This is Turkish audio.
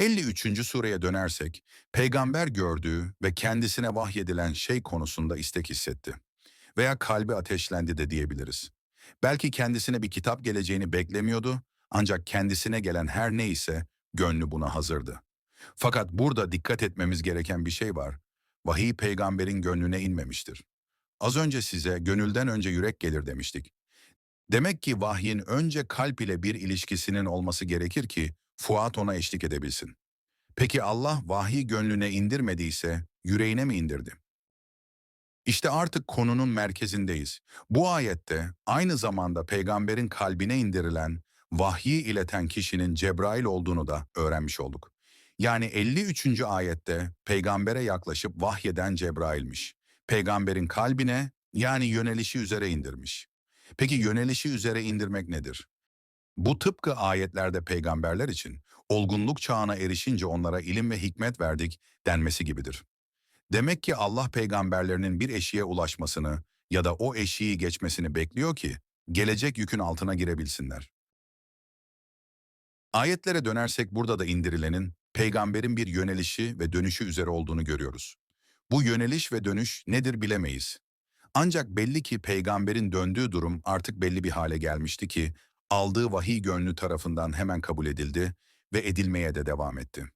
53. sureye dönersek, peygamber gördüğü ve kendisine vahyedilen şey konusunda istek hissetti. Veya kalbi ateşlendi de diyebiliriz. Belki kendisine bir kitap geleceğini beklemiyordu, ancak kendisine gelen her neyse gönlü buna hazırdı. Fakat burada dikkat etmemiz gereken bir şey var. Vahiy peygamberin gönlüne inmemiştir. Az önce size gönülden önce yürek gelir demiştik. Demek ki vahyin önce kalp ile bir ilişkisinin olması gerekir ki Fuat ona eşlik edebilsin. Peki Allah vahiy gönlüne indirmediyse yüreğine mi indirdi? İşte artık konunun merkezindeyiz. Bu ayette aynı zamanda peygamberin kalbine indirilen, vahyi ileten kişinin Cebrail olduğunu da öğrenmiş olduk. Yani 53. ayette peygambere yaklaşıp vahyeden Cebrail'miş. Peygamberin kalbine yani yönelişi üzere indirmiş. Peki yönelişi üzere indirmek nedir? Bu tıpkı ayetlerde peygamberler için olgunluk çağına erişince onlara ilim ve hikmet verdik denmesi gibidir. Demek ki Allah peygamberlerinin bir eşiğe ulaşmasını ya da o eşiği geçmesini bekliyor ki gelecek yükün altına girebilsinler. Ayetlere dönersek burada da indirilenin peygamberin bir yönelişi ve dönüşü üzere olduğunu görüyoruz. Bu yöneliş ve dönüş nedir bilemeyiz. Ancak belli ki peygamberin döndüğü durum artık belli bir hale gelmişti ki aldığı vahiy gönlü tarafından hemen kabul edildi ve edilmeye de devam etti.